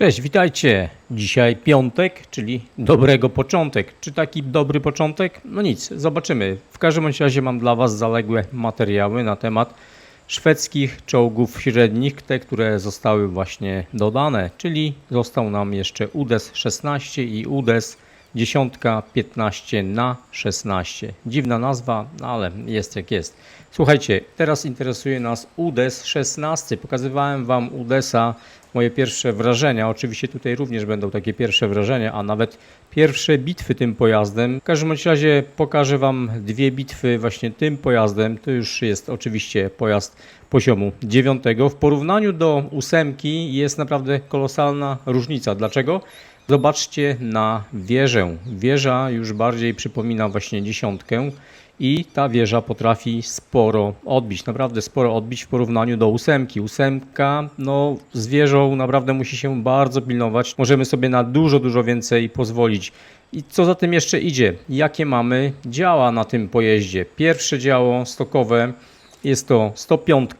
Cześć, witajcie. Dzisiaj piątek, czyli dobrego początek. Czy taki dobry początek? No nic, zobaczymy. W każdym razie mam dla Was zaległe materiały na temat szwedzkich czołgów średnich, te, które zostały właśnie dodane, czyli został nam jeszcze UDES 16 i UDES 10 15 na 16. Dziwna nazwa, no ale jest jak jest. Słuchajcie, teraz interesuje nas UDES 16. Pokazywałem Wam UDESa, moje pierwsze wrażenia. Oczywiście tutaj również będą takie pierwsze wrażenia, a nawet pierwsze bitwy tym pojazdem. W każdym razie pokażę Wam dwie bitwy właśnie tym pojazdem. To już jest oczywiście pojazd poziomu 9. W porównaniu do ósemki jest naprawdę kolosalna różnica. Dlaczego? Zobaczcie na wieżę. Wieża już bardziej przypomina właśnie dziesiątkę i ta wieża potrafi sporo odbić, naprawdę sporo odbić w porównaniu do ósemki. Ósemka, no z wieżą naprawdę musi się bardzo pilnować. Możemy sobie na dużo, dużo więcej pozwolić. I co za tym jeszcze idzie? Jakie mamy działa na tym pojeździe? Pierwsze działo stokowe jest to 105,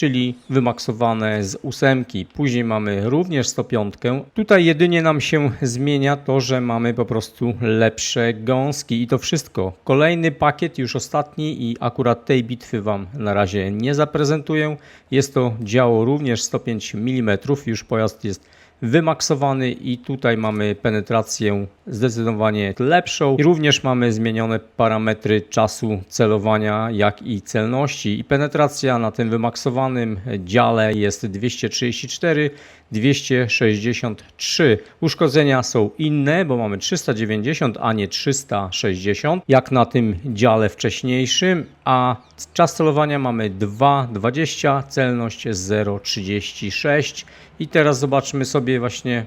czyli wymaksowane z ósemki. Później mamy również 105. Tutaj jedynie nam się zmienia to, że mamy po prostu lepsze gąski i to wszystko. Kolejny pakiet, już ostatni i akurat tej bitwy Wam na razie nie zaprezentuję. Jest to działo również 105 mm, już pojazd jest wymaksowany i tutaj mamy penetrację zdecydowanie lepszą. I również mamy zmienione parametry czasu celowania jak i celności. I penetracja na tym wymaksowanym dziale jest 234 263 uszkodzenia są inne, bo mamy 390, a nie 360, jak na tym dziale wcześniejszym, a czas celowania mamy 2,20, celność 0,36 i teraz zobaczmy sobie właśnie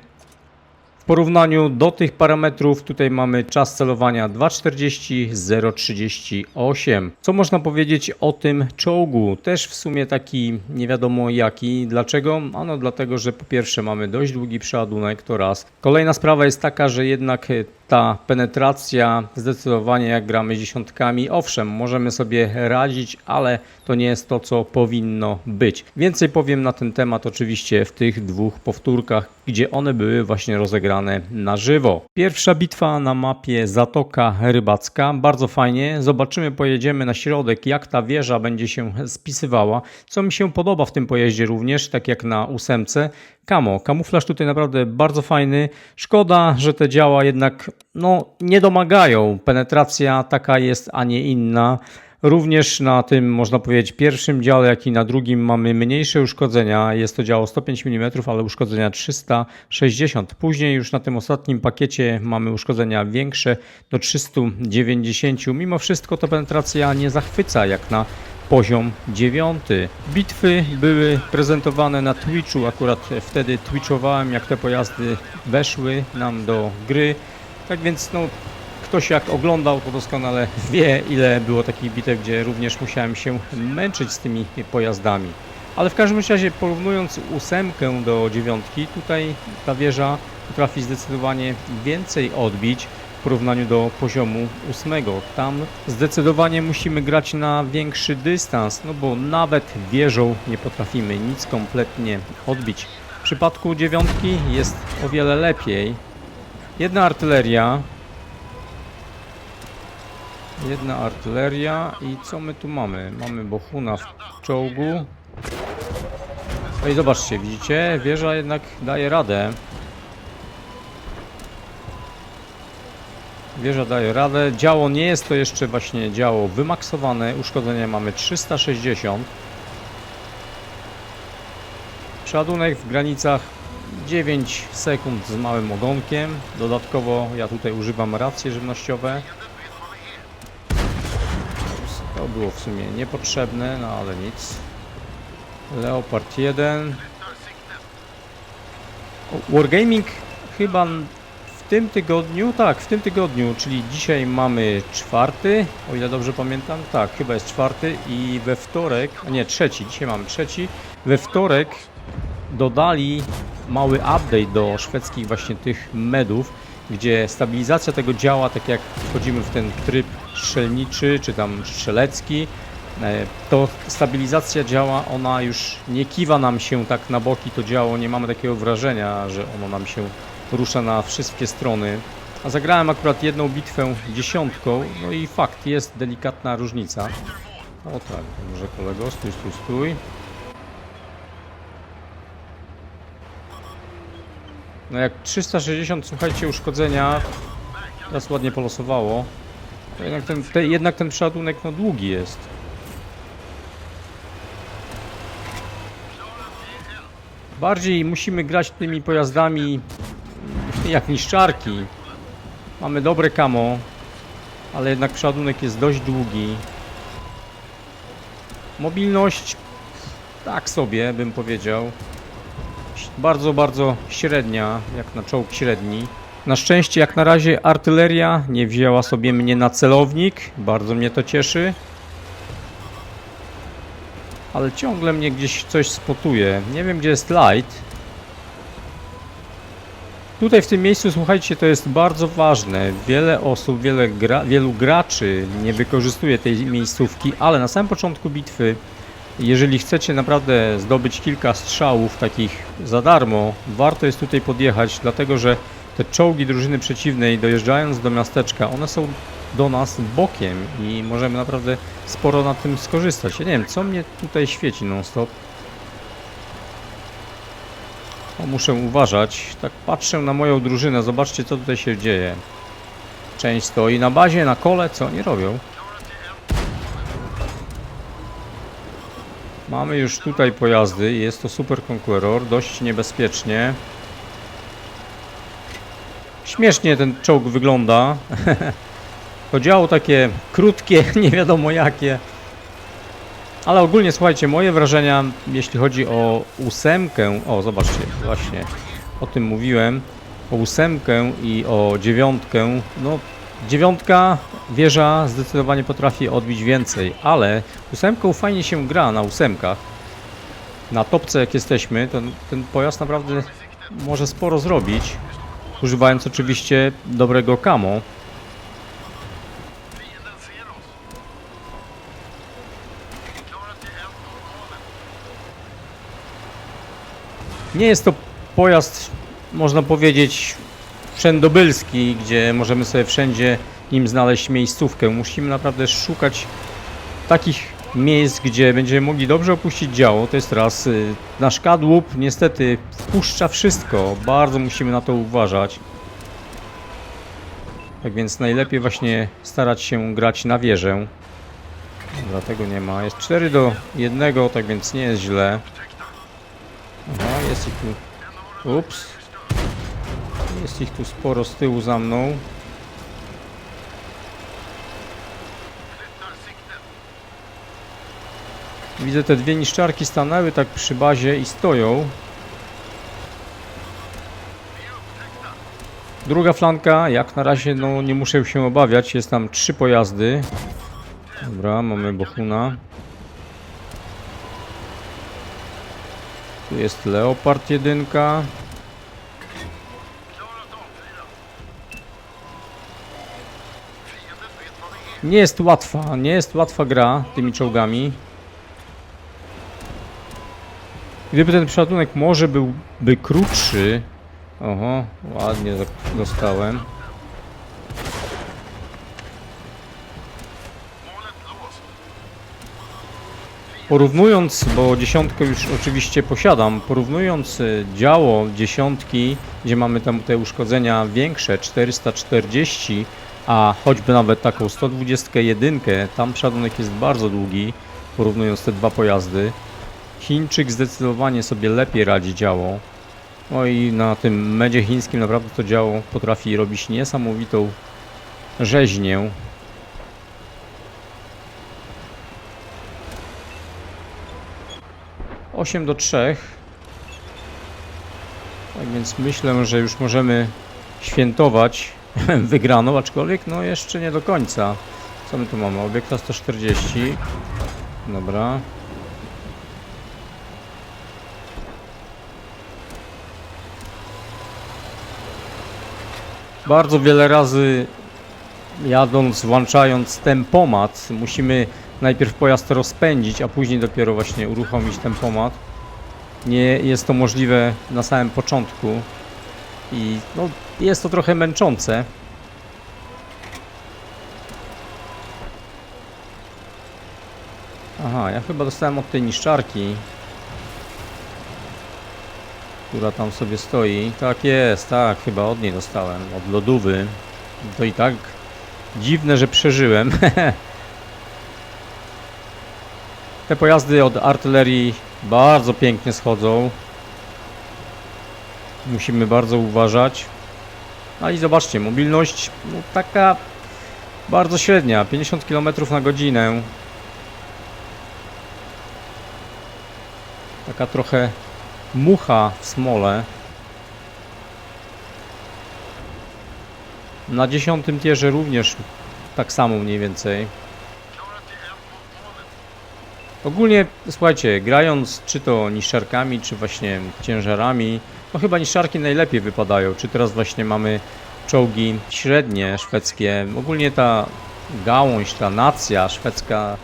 w porównaniu do tych parametrów tutaj mamy czas celowania 2,40, 0,38. Co można powiedzieć o tym czołgu? Też w sumie taki nie wiadomo jaki. Dlaczego? Ano dlatego, że po pierwsze mamy dość długi przeładunek, to raz. Kolejna sprawa jest taka, że jednak ta penetracja zdecydowanie jak gramy dziesiątkami, owszem, możemy sobie radzić, ale to nie jest to, co powinno być. Więcej powiem na ten temat oczywiście w tych dwóch powtórkach, gdzie one były właśnie rozegrane na żywo. Pierwsza bitwa na mapie Zatoka Rybacka, bardzo fajnie. Zobaczymy, pojedziemy na środek, jak ta wieża będzie się spisywała. Co mi się podoba w tym pojeździe również, tak jak na ósemce, Kamo, kamuflaż tutaj naprawdę bardzo fajny. Szkoda, że te działa jednak no, nie domagają. Penetracja taka jest, a nie inna. Również na tym, można powiedzieć, pierwszym dziale, jak i na drugim mamy mniejsze uszkodzenia. Jest to działo 105 mm, ale uszkodzenia 360. Później już na tym ostatnim pakiecie mamy uszkodzenia większe do 390. Mimo wszystko to penetracja nie zachwyca jak na poziom 9. Bitwy były prezentowane na Twitchu, akurat wtedy twitchowałem jak te pojazdy weszły nam do gry. Tak więc no, ktoś jak oglądał to doskonale wie ile było takich bitew, gdzie również musiałem się męczyć z tymi pojazdami. Ale w każdym razie porównując ósemkę do dziewiątki, tutaj ta wieża potrafi zdecydowanie więcej odbić porównaniu do poziomu ósmego. Tam zdecydowanie musimy grać na większy dystans, no bo nawet wieżą nie potrafimy nic kompletnie odbić. W przypadku dziewiątki jest o wiele lepiej. Jedna artyleria. Jedna artyleria i co my tu mamy? Mamy Bohuna w czołgu. No i zobaczcie, widzicie? Wieża jednak daje radę. Wieża daje radę. Działo nie jest to jeszcze właśnie działo wymaksowane. Uszkodzenia mamy 360. Przeładunek w granicach 9 sekund z małym ogonkiem. Dodatkowo ja tutaj używam racje żywnościowe. To było w sumie niepotrzebne, no ale nic. Leopard 1. O, Wargaming chyba tym tygodniu, tak, w tym tygodniu, czyli dzisiaj mamy czwarty, o ile dobrze pamiętam, tak, chyba jest czwarty i we wtorek, nie, trzeci, dzisiaj mamy trzeci, we wtorek dodali mały update do szwedzkich właśnie tych medów, gdzie stabilizacja tego działa tak jak wchodzimy w ten tryb strzelniczy, czy tam strzelecki, E, To stabilizacja działa, ona już nie kiwa nam się tak na boki to działo, nie mamy takiego wrażenia, że ono nam się rusza na wszystkie strony. A zagrałem akurat jedną bitwę dziesiątką, no i fakt, jest delikatna różnica. O tak, może kolego, stój, stój, stój. No jak 360, słuchajcie, uszkodzenia, teraz ładnie polosowało. To jednak ten, te, jednak ten przeładunek no długi jest. Bardziej musimy grać tymi pojazdami jak niszczarki. Mamy dobre kamo, ale jednak przeładunek jest dość długi. Mobilność tak sobie bym powiedział. Bardzo, bardzo średnia, jak na czołg średni. Na szczęście jak na razie artyleria nie wzięła sobie mnie na celownik. Bardzo mnie to cieszy. Ale ciągle mnie gdzieś coś spotuje. Nie wiem gdzie jest light. Tutaj w tym miejscu, słuchajcie, to jest bardzo ważne. Wiele osób, wiele gra, wielu graczy nie wykorzystuje tej miejscówki, ale na samym początku bitwy, jeżeli chcecie naprawdę zdobyć kilka strzałów takich za darmo, warto jest tutaj podjechać, dlatego że te czołgi drużyny przeciwnej dojeżdżając do miasteczka, one są do nas bokiem i możemy naprawdę sporo na tym skorzystać. Ja nie wiem, co mnie tutaj świeci non stop. O, muszę uważać. Tak patrzę na moją drużynę, zobaczcie co tutaj się dzieje. Część stoi na bazie, na kole, co oni robią? Mamy już tutaj pojazdy, jest to Super Conqueror, dość niebezpiecznie. Śmiesznie ten czołg wygląda. to takie krótkie, nie wiadomo jakie. Ale ogólnie słuchajcie, moje wrażenia, jeśli chodzi o ósemkę, o zobaczcie, właśnie o tym mówiłem, o ósemkę i o dziewiątkę, no dziewiątka wieża zdecydowanie potrafi odbić więcej, ale ósemką fajnie się gra na ósemkach. Na topce jak jesteśmy, to ten pojazd naprawdę może sporo zrobić, używając oczywiście dobrego kamo. Nie jest to pojazd, można powiedzieć, wszędobylski, gdzie możemy sobie wszędzie nim znaleźć miejscówkę. Musimy naprawdę szukać takich miejsc, gdzie będziemy mogli dobrze opuścić działo. To jest raz. y, Nasz kadłub niestety wpuszcza wszystko. Bardzo musimy na to uważać. Tak więc najlepiej właśnie starać się grać na wieżę. Dlatego nie ma. Jest 4 do 1, tak więc nie jest źle. Jest ich tu. Ups. Jest ich tu sporo z tyłu za mną. Widzę te dwie niszczarki stanęły tak przy bazie i stoją. Druga flanka, jak na razie no nie muszę się obawiać, jest tam trzy pojazdy. Dobra, mamy Bohuna. Tu jest Leopard 1. Nie jest łatwa, nie jest łatwa gra tymi czołgami. Gdyby ten przeładunek może byłby krótszy. Oho, ładnie dostałem. Porównując, bo dziesiątkę już oczywiście posiadam, porównując y, działo dziesiątki, gdzie mamy tam te uszkodzenia większe, 440, a choćby nawet taką 121, tam przeładunek jest bardzo długi, porównując te dwa pojazdy. Chińczyk zdecydowanie sobie lepiej radzi działo. No i na tym medzie chińskim naprawdę to działo potrafi robić niesamowitą rzeźnię. Osiem do 3. Tak więc myślę, że już możemy świętować wygraną, aczkolwiek no jeszcze nie do końca. Co my tu mamy? Obiekta 140. Dobra. Bardzo wiele razy jadąc, włączając tempomat, musimy najpierw pojazd rozpędzić, a później dopiero właśnie uruchomić tempomat. Nie jest to możliwe na samym początku i no, jest to trochę męczące. Aha, ja chyba dostałem od tej niszczarki, która tam sobie stoi. Tak jest, tak, chyba od niej dostałem, od lodówy. To i tak dziwne, że przeżyłem. Te pojazdy od artylerii bardzo pięknie schodzą. Musimy bardzo uważać. No i zobaczcie, mobilność no, taka bardzo średnia, 50 km na godzinę. Taka trochę mucha w smole. Na dziesiątym tierze również tak samo mniej więcej. Ogólnie, słuchajcie, grając czy to niszczarkami, czy właśnie ciężarami, no chyba niszczarki najlepiej wypadają. Czy teraz właśnie mamy czołgi średnie szwedzkie. Ogólnie ta gałąź, ta nacja szwedzka.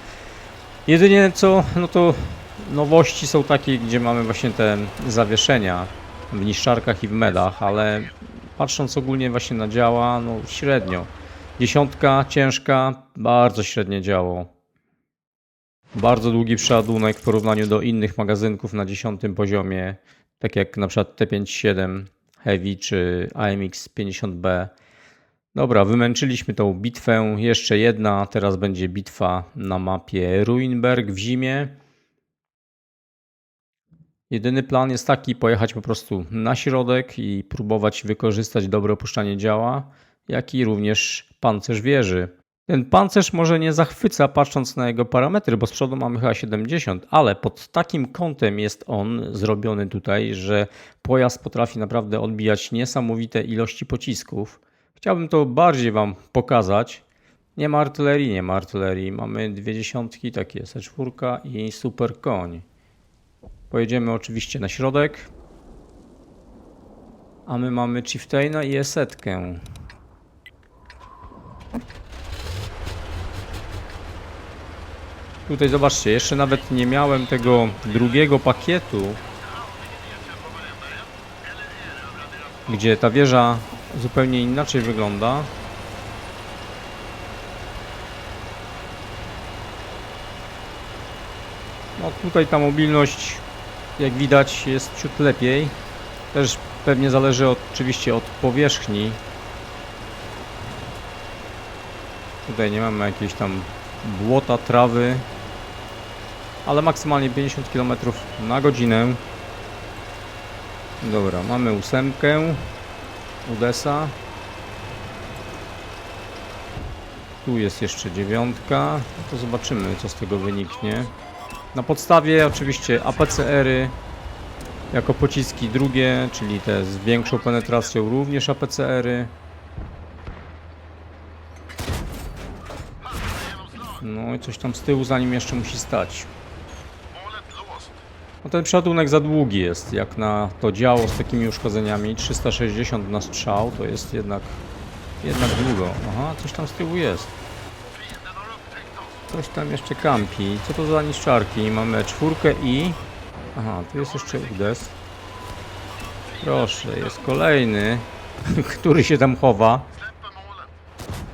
Jedynie co, no to nowości są takie, gdzie mamy właśnie te zawieszenia w niszczarkach i w medach, ale patrząc ogólnie właśnie na działa, no średnio. Dziesiątka ciężka, bardzo średnie działo. Bardzo długi przeładunek w porównaniu do innych magazynków na dziesiątym poziomie, tak jak na przykład T57 Heavy czy AMX 50B. Dobra, wymęczyliśmy tą bitwę. Jeszcze jedna, teraz będzie bitwa na mapie Ruinberg w zimie. Jedyny plan jest taki, pojechać po prostu na środek i próbować wykorzystać dobre opuszczanie działa, jak i również pancerz wieży. Ten pancerz może nie zachwyca patrząc na jego parametry, bo z przodu mamy chyba 70, ale pod takim kątem jest on zrobiony tutaj, że pojazd potrafi naprawdę odbijać niesamowite ilości pocisków. Chciałbym to bardziej Wam pokazać. Nie ma artylerii, nie ma artylerii. Mamy dwie dziesiątki, takie S4 i super koń. Pojedziemy oczywiście na środek. A my mamy Chieftaina i Esetkę. Tutaj zobaczcie, jeszcze nawet nie miałem tego drugiego pakietu, gdzie ta wieża zupełnie inaczej wygląda. No tutaj ta mobilność, jak widać, jest ciut lepiej. Też pewnie zależy od, oczywiście od powierzchni. Tutaj nie mamy jakiejś tam błota, trawy, ale maksymalnie 50 km na godzinę. Dobra, mamy ósemkę Udesa. Tu jest jeszcze dziewiątka. To zobaczymy, co z tego wyniknie. Na podstawie oczywiście APCR-y jako pociski drugie, czyli te z większą penetracją również APCR-y. No i coś tam z tyłu za nim jeszcze musi stać. No ten przeładunek za długi jest, jak na to działo z takimi uszkodzeniami. 360 na strzał to jest jednak, jednak długo. Aha, coś tam z tyłu jest. Coś tam jeszcze kampi. Co to za niszczarki? Mamy czwórkę i... Aha, tu jest jeszcze udes. Proszę, jest kolejny, który się tam chowa.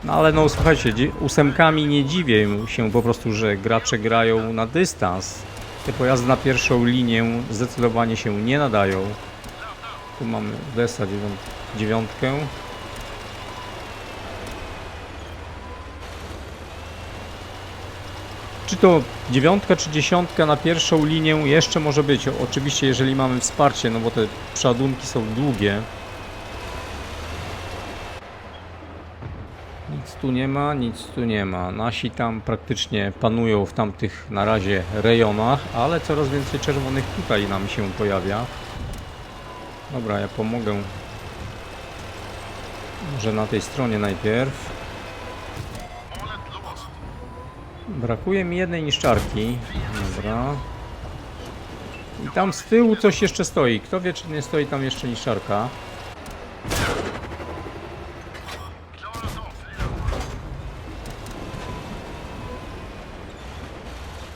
No ale no słuchajcie, ósemkami nie dziwię się po prostu, że gracze grają na dystans. Te pojazdy na pierwszą linię zdecydowanie się nie nadają. Tu mamy Desa dziewiąt- dziewiątkę. Czy to dziewiątka, czy dziesiątka na pierwszą linię jeszcze może być. Oczywiście jeżeli mamy wsparcie, no bo te przeładunki są długie. Nic tu nie ma, nic tu nie ma. Nasi tam praktycznie panują w tamtych na razie rejonach, ale coraz więcej czerwonych tutaj nam się pojawia. Dobra, ja pomogę. Może na tej stronie najpierw. Brakuje mi jednej niszczarki. Dobra. I tam z tyłu coś jeszcze stoi. Kto wie, czy nie stoi tam jeszcze niszczarka?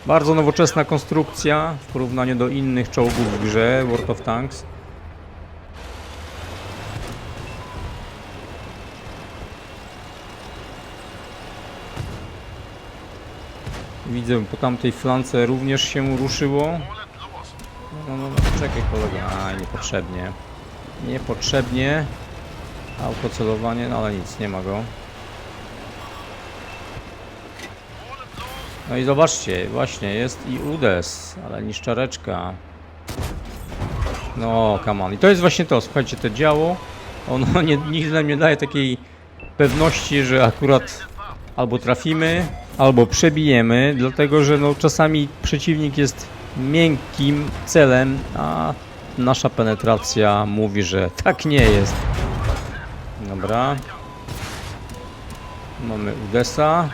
Bardzo nowoczesna konstrukcja w porównaniu do innych czołgów w grze World of Tanks. Widzę po tamtej flance również się ruszyło. No, no, no, czekaj kolega. A, niepotrzebnie. Niepotrzebnie. Autocelowanie, no ale nic, nie ma go. No i zobaczcie, właśnie jest i udes, ale niszczareczka. No, come on. I to jest właśnie to, słuchajcie, to działo, ono nie, nam nie daje takiej pewności, że akurat albo trafimy, albo przebijemy, dlatego że no, czasami przeciwnik jest miękkim celem, a nasza penetracja mówi, że tak nie jest. Dobra. Mamy Udesa.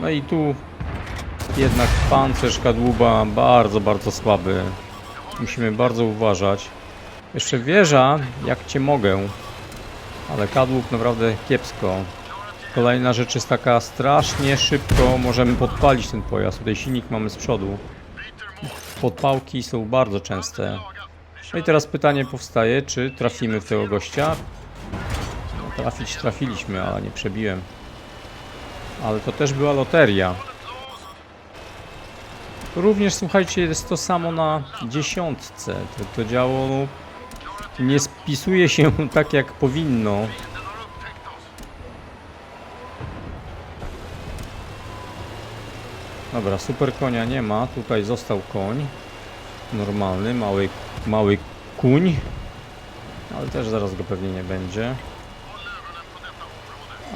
No i tu jednak pancerz kadłuba bardzo, bardzo słaby. Musimy bardzo uważać. Jeszcze wieża, jak cię mogę. Ale kadłub naprawdę kiepsko. Kolejna rzecz jest taka, strasznie szybko możemy podpalić ten pojazd. Tutaj silnik mamy z przodu. Podpałki są bardzo częste. No i teraz pytanie powstaje, czy trafimy w tego gościa? Trafić trafiliśmy, ale nie przebiłem. Ale to też była loteria. Również, słuchajcie, jest to samo na dziesiątce. To, to działo nie spisuje się tak, jak powinno. Dobra, super konia nie ma. Tutaj został koń. Normalny, mały, mały kuń. Ale też zaraz go pewnie nie będzie.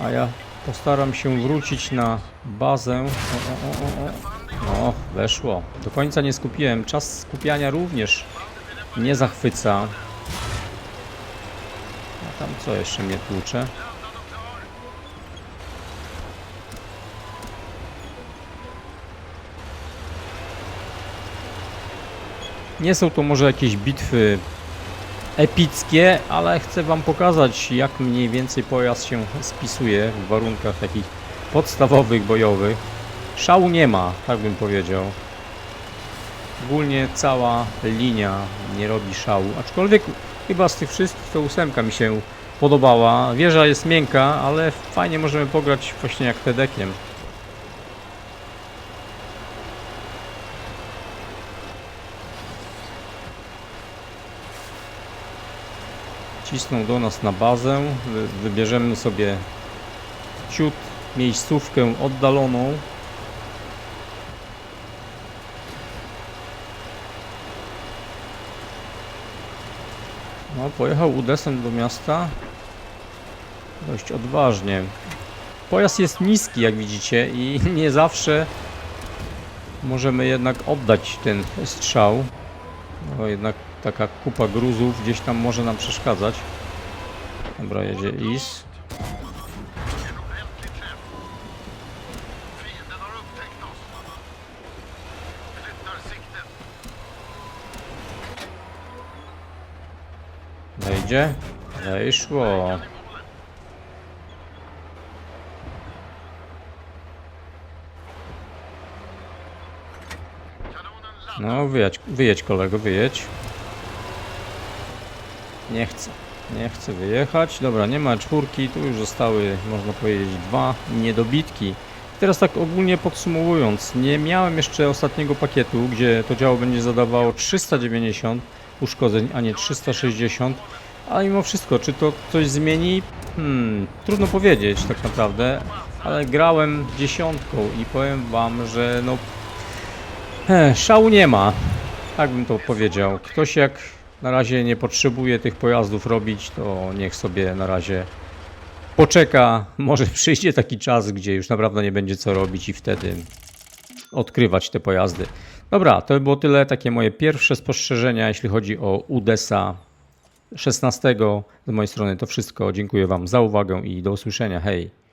A ja postaram się wrócić na bazę. O, o, o, o, o. o, weszło. Do końca nie skupiłem. Czas skupiania również nie zachwyca. A tam co jeszcze mnie tłucze? Nie są to może jakieś bitwy epickie, ale chcę Wam pokazać, jak mniej więcej pojazd się spisuje w warunkach takich podstawowych, bojowych. Szału nie ma, tak bym powiedział. Ogólnie cała linia nie robi szału, aczkolwiek chyba z tych wszystkich to ósemka mi się podobała. Wieża jest miękka, ale fajnie możemy pograć właśnie jak Tedekiem. Cisną do nas na bazę. Wy- Wybierzemy sobie ciut miejscówkę oddaloną. No, pojechał Udesem do miasta. Dość odważnie. Pojazd jest niski, jak widzicie, i nie zawsze możemy jednak oddać ten strzał. No jednak taka kupa gruzów gdzieś tam może nam przeszkadzać. Dobra, jedzie Is. Wejdzie. Wejszło. No, wyjedź, wyjedź kolego, wyjedź. Nie chcę. Nie chcę wyjechać. Dobra, nie ma czwórki. Tu już zostały, można powiedzieć, dwa niedobitki. Teraz tak ogólnie podsumowując, nie miałem jeszcze ostatniego pakietu, gdzie to działo będzie zadawało 390 uszkodzeń, a nie 360. Ale mimo wszystko, czy to coś zmieni? Hmm, trudno powiedzieć tak naprawdę, ale grałem dziesiątką i powiem wam, że no He, szału nie ma. Tak bym to powiedział. Ktoś jak na razie nie potrzebuje tych pojazdów robić, to niech sobie na razie poczeka. Może przyjdzie taki czas, gdzie już naprawdę nie będzie co robić i wtedy odkrywać te pojazdy. Dobra, to by było tyle. Takie moje pierwsze spostrzeżenia, jeśli chodzi o UDESA 16. Z mojej strony to wszystko. Dziękuję Wam za uwagę i do usłyszenia. Hej!